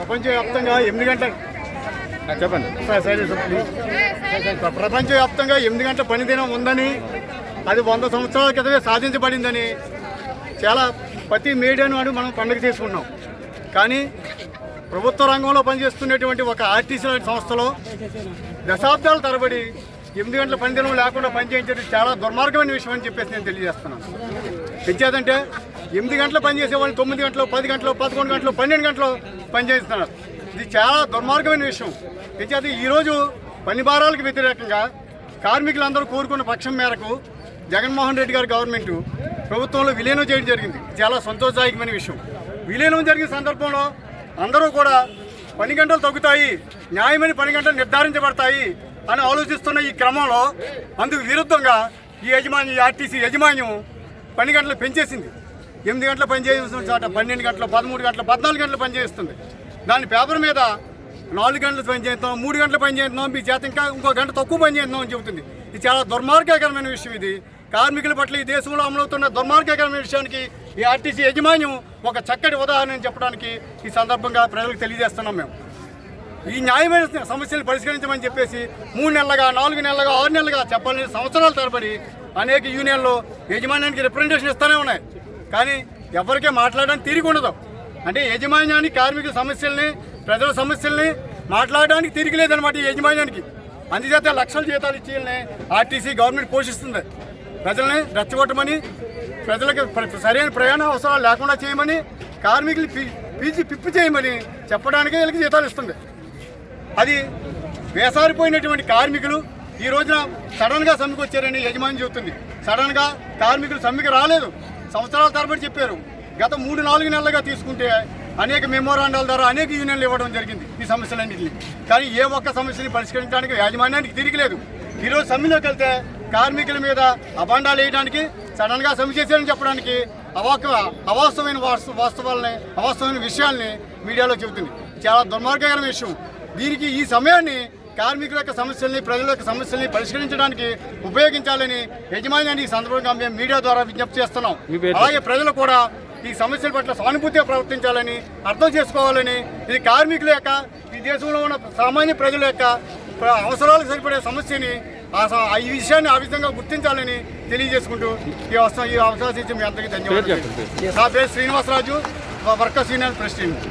ప్రపంచవ్యాప్తంగా ఎనిమిది గంటల. చెప్పండి. ప్రపంచవ్యాప్తంగా ఎనిమిది గంటల పని దినం ఉందని అది వంద సంవత్సరాల క్రితమే సాధించబడిందని చాలా ప్రతి మీడియా నాడు మనం పండుగ చేసుకుంటున్నాం కానీ ప్రభుత్వ రంగంలో పనిచేస్తున్నటువంటి ఒక ఆర్టీసీ లాంటి సంస్థలో దశాబ్దాల తరబడి ఎనిమిది గంటల పనిదినం లేకుండా పనిచేయించడం చాలా దుర్మార్గమైన విషయం అని చెప్పేసి నేను తెలియజేస్తున్నాను. పెంచేదంటే ఎనిమిది గంటలు పనిచేసే వాళ్ళు తొమ్మిది గంటలు పది గంటలు పదకొండు గంటలు పన్నెండు గంటలు పనిచేస్తున్నారు. ఇది చాలా దుర్మార్గమైన విషయం. పెంచేది ఈరోజు పని భారాలకు వ్యతిరేకంగా కార్మికులందరూ కోరుకున్న పక్షం మేరకు జగన్మోహన్ రెడ్డి గారి గవర్నమెంట్ ప్రభుత్వంలో విలీనం చేయడం జరిగింది. చాలా సంతోషదాయకమైన విషయం. విలీనం జరిగిన సందర్భంలో అందరూ కూడా పని గంటలు తగ్గుతాయి న్యాయమైన పని గంటలు నిర్ధారించబడతాయి అని ఆలోచిస్తున్న ఈ క్రమంలో అందుకు విరుద్ధంగా ఈ యజమాని ఈ ఆర్టీసీ యాజమాన్యం పని గంటలు పెంచేసింది. ఎనిమిది గంటలు పనిచేస్తున్న చోట పన్నెండు గంటలు పదమూడు గంటలు పద్నాలుగు గంటలు పనిచేస్తుంది దాని పేపర్ మీద నాలుగు గంటలు పని చేస్తాం మూడు గంటలు పని చేస్తున్నాం మీ చేత ఇంకా ఇంకో గంట తక్కువ పని చేస్తున్నాం అని చెబుతుంది. ఇది చాలా దుర్మార్గకరమైన విషయం ఇది. కార్మికుల పట్ల ఈ దేశంలో అమలవుతున్న దుర్మార్గకరమైన విషయానికి ఈ ఆర్టీసీ యాజమాన్యం ఒక చక్కటి ఉదాహరణ అని చెప్పడానికి ఈ సందర్భంగా ప్రజలకు తెలియజేస్తున్నాం మేము. ఈ న్యాయమైన సమస్యలు పరిష్కరించమని చెప్పేసి మూడు నెలలుగా నాలుగు నెలలుగా ఆరు నెలలుగా చెప్పాలని సంవత్సరాల తరబడి అనేక యూనియన్లు యజమాన్యానికి రిప్రజెంటేషన్ ఇస్తూనే ఉన్నాయి. కానీ ఎవరికే మాట్లాడడానికి తీరిక ఉండదు. అంటే యజమాన్యానికి కార్మికుల సమస్యల్ని ప్రజల సమస్యల్ని మాట్లాడడానికి తిరిగి లేదనమాట ఈ యజమాన్యానికి. అందుచేత లక్షల జీతాలు ఇచ్చేయాలని ఆర్టీసీ గవర్నమెంట్ పోషిస్తుంది. ప్రజల్ని రెచ్చగొట్టమని ప్రజలకు సరైన ప్రయాణ అవసరాలు లేకుండా చేయమని కార్మికులు పీ- పిప్పి చేయమని చెప్పడానికే వీళ్ళకి జీతాలు ఇస్తుంది. అది వేసారిపోయినటువంటి కార్మికులు ఈ రోజున సడన్గా సమ్మెకు వచ్చారని యజమాని చెబుతుంది. సడన్గా కార్మికులు సమ్మెకు రాలేదు. సంవత్సరాల తరబడి చెప్పారు. గత మూడు నాలుగు నెలలుగా తీసుకుంటే అనేక మెమోరాండాల ద్వారా అనేక యూనియన్లు ఇవ్వడం జరిగింది ఈ సమస్యలన్నింటినీ. కానీ ఏ ఒక్క సమస్యని పరిష్కరించడానికి యాజమాన్యానికి తిరిగిలేదు ఈరోజు సమ్మెలోకి వెళ్తే కార్మికుల మీద అబాండాలు వేయడానికి సడన్గా సమ్మె చేశారని చెప్పడానికి అవాక అవాస్తవమైన వాస్తు వాస్తవాలని అవాస్తవమైన విషయాల్ని మీడియాలో చెబుతుంది. చాలా దుర్మార్గకరమైన విషయం. దీనికి ఈ సమయాన్ని కార్మికుల యొక్క సమస్యల్ని ప్రజల యొక్క సమస్యల్ని పరిష్కరించడానికి ఉపయోగించాలని యజమాన్యాన్ని ఈ సందర్భంగా మేము మీడియా ద్వారా విజ్ఞప్తి చేస్తున్నాం? అలాగే ప్రజలు కూడా ఈ సమస్యల పట్ల సానుభూతిగా ప్రవర్తించాలని అర్థం చేసుకోవాలని ఇది కార్మికుల యొక్క ఈ దేశంలో ఉన్న సామాన్య ప్రజల యొక్క అవసరాలకు సరిపడే సమస్యని ఈ విషయాన్ని ఆ విధంగా గుర్తించాలని తెలియజేసుకుంటూ ఈ అవసరం ఈ అవకాశం ఇచ్చి మీ అందరికీ ధన్యవాదాలు. నా పేరు శ్రీనివాసరాజు వర్కర్స్ యూనియన్ ప్రెసిడెంట్